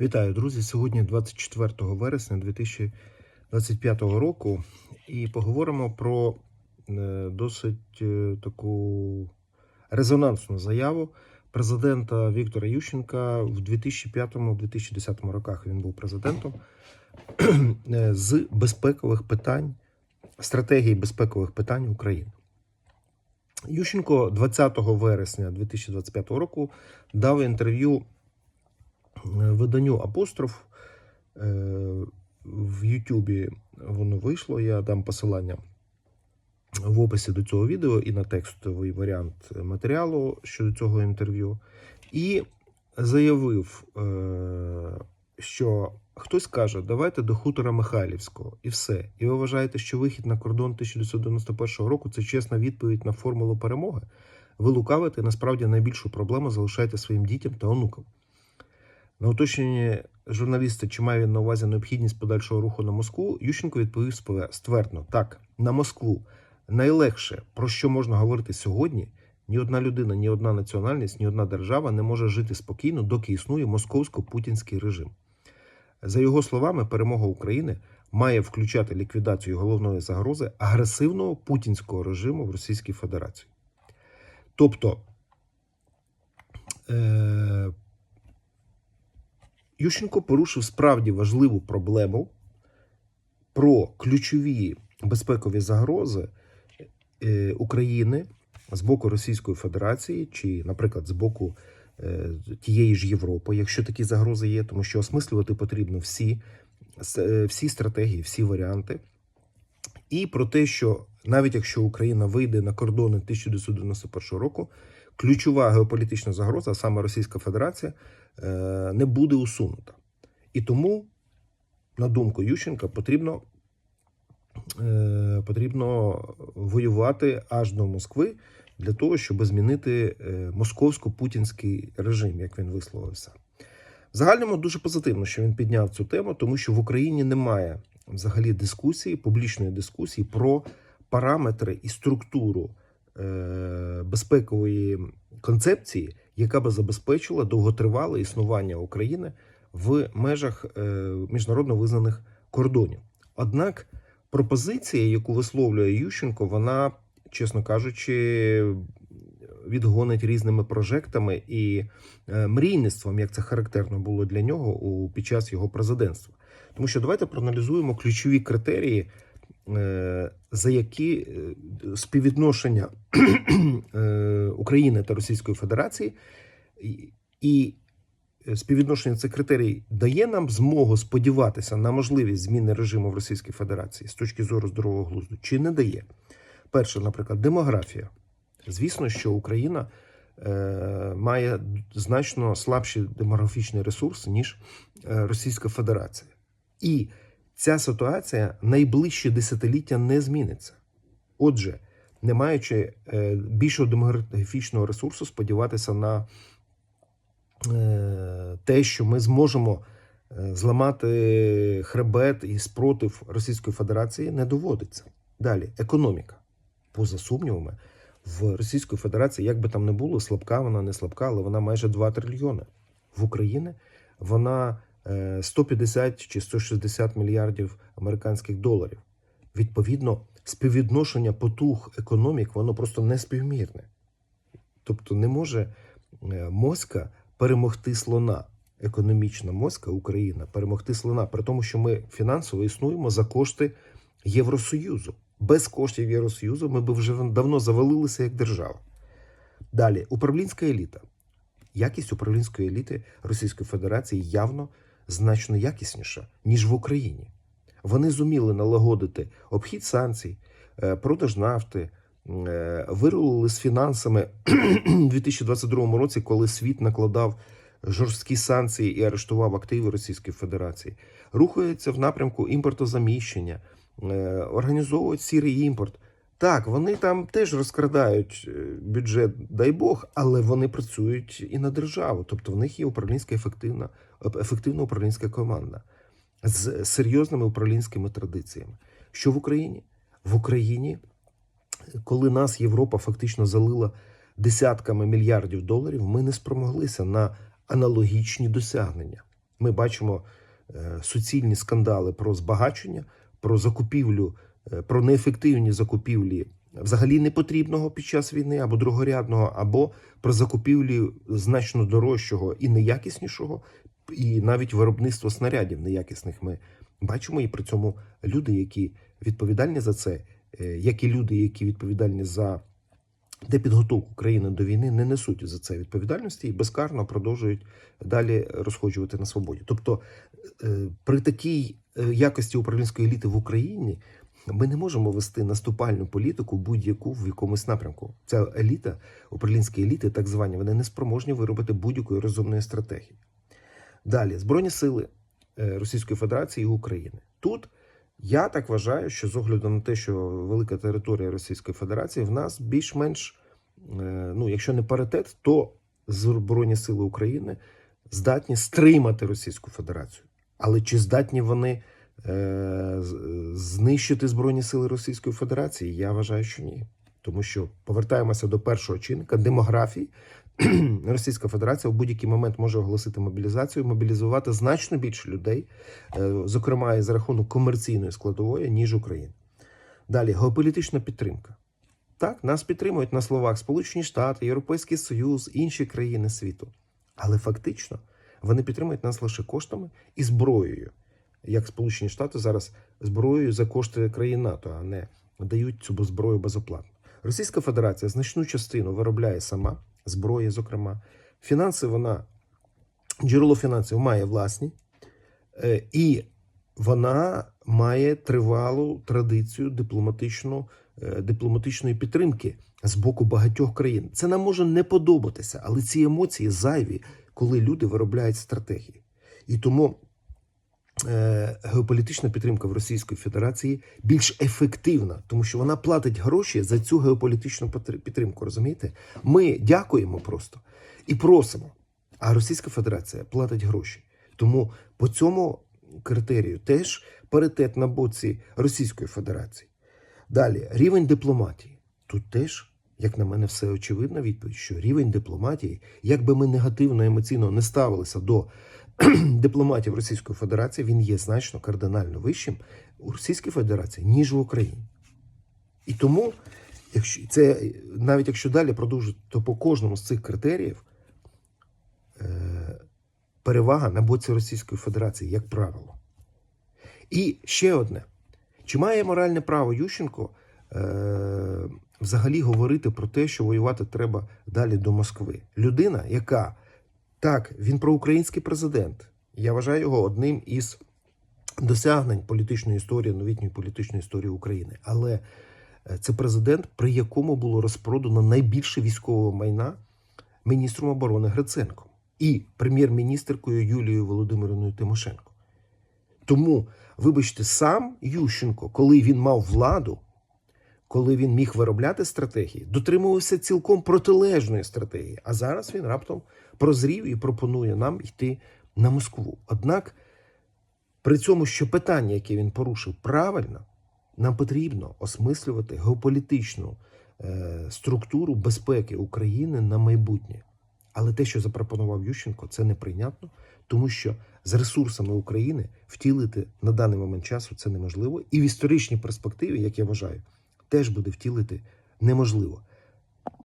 Вітаю, друзі! Сьогодні 24 вересня 2025 року, і поговоримо про е, досить е, таку резонансну заяву президента Віктора Ющенка в 2005-2010 роках. Він був президентом е, з безпекових питань, стратегії безпекових питань України. Ющенко 20 вересня 2025 року дав інтерв'ю виданню Апостроф е, в Ютубі воно вийшло. Я дам посилання в описі до цього відео і на текстовий варіант матеріалу щодо цього інтерв'ю. І заявив, е, що хтось каже, давайте до хутора Михайлівського, і все. І ви вважаєте, що вихід на кордон 1991 року це чесна відповідь на формулу перемоги. Ви лукавите, і насправді найбільшу проблему залишаєте своїм дітям та онукам. На уточнення журналіста, чи має він на увазі необхідність подальшого руху на Москву, Ющенко відповів ствердно: так, на Москву. Найлегше, про що можна говорити сьогодні, ні одна людина, ні одна національність, ні одна держава не може жити спокійно, доки існує московсько-путінський режим. За його словами, перемога України має включати ліквідацію головної загрози агресивного путінського режиму в Російській Федерації. Тобто, е- Ющенко порушив справді важливу проблему про ключові безпекові загрози е, України з боку Російської Федерації, чи, наприклад, з боку е, тієї ж Європи, якщо такі загрози є, тому що осмислювати потрібно всі, е, всі стратегії, всі варіанти. І про те, що навіть якщо Україна вийде на кордони 1991 року, ключова геополітична загроза, саме Російська Федерація, е, не буде усунута. І тому, на думку Ющенка, потрібно, е, потрібно воювати аж до Москви для того, щоб змінити е, московсько-путінський режим, як він висловився. В загальному дуже позитивно, що він підняв цю тему, тому що в Україні немає взагалі дискусії, публічної дискусії про параметри і структуру безпекової концепції, яка би забезпечила довготривале існування України в межах е, міжнародно визнаних кордонів. Однак пропозиція, яку висловлює Ющенко, вона, чесно кажучи, відгонить різними прожектами і е, мрійництвом, як це характерно було для нього під час його президентства. Тому що давайте проаналізуємо ключові критерії, е, за які е, співвідношення е, України та Російської Федерації і- співвідношення цих критерій дає нам змогу сподіватися на можливість зміни режиму в Російській Федерації з точки зору здорового глузду, чи не дає. Перше, наприклад, демографія. Звісно, що Україна е, має значно слабші демографічні ресурси, ніж е, Російська Федерація. І ця ситуація найближчі десятиліття не зміниться. Отже, не маючи е, більшого демографічного ресурсу, сподіватися на е, те, що ми зможемо е, зламати хребет і спротив Російської Федерації, не доводиться. Далі, економіка. Поза сумнівами, в Російської Федерації, як би там не було, слабка вона не слабка, але вона майже 2 трильйони. В Україні вона 150 чи 160 мільярдів американських доларів. Відповідно, співвідношення потуг економік, воно просто не співмірне. Тобто не може е, моська перемогти слона. Економічна моська Україна перемогти слона, при тому, що ми фінансово існуємо за кошти Євросоюзу. Без коштів Євросоюзу ми б вже давно завалилися як держава. Далі, управлінська еліта. Якість управлінської еліти Російської Федерації явно значно якісніша, ніж в Україні. Вони зуміли налагодити обхід санкцій, е, продаж нафти, е, вирулили з фінансами у 2022 році, коли світ накладав жорсткі санкції і арештував активи Російської Федерації. Рухаються в напрямку імпортозаміщення, е, організовують сірий імпорт. Так, вони там теж розкрадають е, бюджет, дай Бог, але вони працюють і на державу. Тобто в них є управлінська ефективна, ефективна управлінська команда з серйозними управлінськими традиціями. Що в Україні? В Україні, коли нас Європа фактично залила десятками мільярдів доларів, ми не спромоглися на аналогічні досягнення. Ми бачимо е, суцільні скандали про збагачення, про закупівлю, про неефективні закупівлі взагалі непотрібного під час війни або другорядного, або про закупівлі значно дорожчого і неякіснішого, і навіть виробництво снарядів неякісних ми бачимо. І при цьому люди, які відповідальні за це, е, як і люди, які відповідальні за депідготовку країни до війни, не несуть за це відповідальності і безкарно продовжують далі розходжувати на свободі. Тобто, е, при такій е, якості управлінської еліти в Україні ми не можемо вести наступальну політику будь-яку в якомусь напрямку. Ця еліта, управлінські еліти, так звані, вони не спроможні виробити будь-якої розумної стратегії. Далі, Збройні сили е, Російської Федерації і України. Тут я так вважаю, що з огляду на те, що велика територія Російської Федерації, в нас більш-менш, е, ну, якщо не паритет, то Збройні сили України здатні стримати Російську Федерацію. Але чи здатні вони знищити Збройні сили Російської Федерації? Я вважаю, що ні. Тому що повертаємося до першого чинника демографії. Російська Федерація в будь-який момент може оголосити мобілізацію, мобілізувати значно більше людей, е, зокрема і за рахунок комерційної складової, ніж Україна. Далі геополітична підтримка. Так, нас підтримують на словах Сполучені Штати, Європейський Союз, інші країни світу. Але фактично вони підтримують нас лише коштами і зброєю. Як Сполучені Штати зараз зброєю за кошти країн НАТО, а не дають цю зброю безоплатно. Російська Федерація значну частину виробляє сама, зброї, зокрема. Фінанси вона, джерело фінансів має власні, е, і вона має тривалу традицію дипломатичну, е, дипломатичної підтримки з боку багатьох країн. Це нам може не подобатися, але ці емоції зайві, коли люди виробляють стратегії. І тому геополітична підтримка в Російської Федерації більш ефективна, тому що вона платить гроші за цю геополітичну підтримку. Розумієте? Ми дякуємо просто і просимо. А Російська Федерація платить гроші. Тому по цьому критерію теж паритет на боці Російської Федерації. Далі рівень дипломатії. Тут теж, як на мене, все очевидна відповідь, що рівень дипломатії, як би ми негативно емоційно не ставилися до дипломатів Російської Федерації, він є значно кардинально вищим у Російській Федерації, ніж в Україні. І тому, якщо це навіть якщо далі продовжити, то по кожному з цих критеріїв е, перевага на боці Російської Федерації, як правило. І ще одне: чи має моральне право Ющенко е, взагалі говорити про те, що воювати треба далі до Москви? Людина, яка так, він проукраїнський президент. Я вважаю його одним із досягнень політичної історії, новітньої політичної історії України. Але е, це президент, при якому було розпродано найбільше військового майна міністром оборони Гриценком і прем'єр-міністркою Юлією Володимирівною Тимошенко. Тому, вибачте, сам Ющенко, коли він мав владу, коли він міг виробляти стратегії, дотримувався цілком протилежної стратегії. А зараз він раптом прозрів і пропонує нам йти на Москву. Однак, при цьому, що питання, яке він порушив, правильно, нам потрібно осмислювати геополітичну е, структуру безпеки України на майбутнє. Але те, що запропонував Ющенко, це неприйнятно, тому що з ресурсами України втілити на даний момент часу це неможливо, і в історичній перспективі, як я вважаю, теж буде втілити неможливо.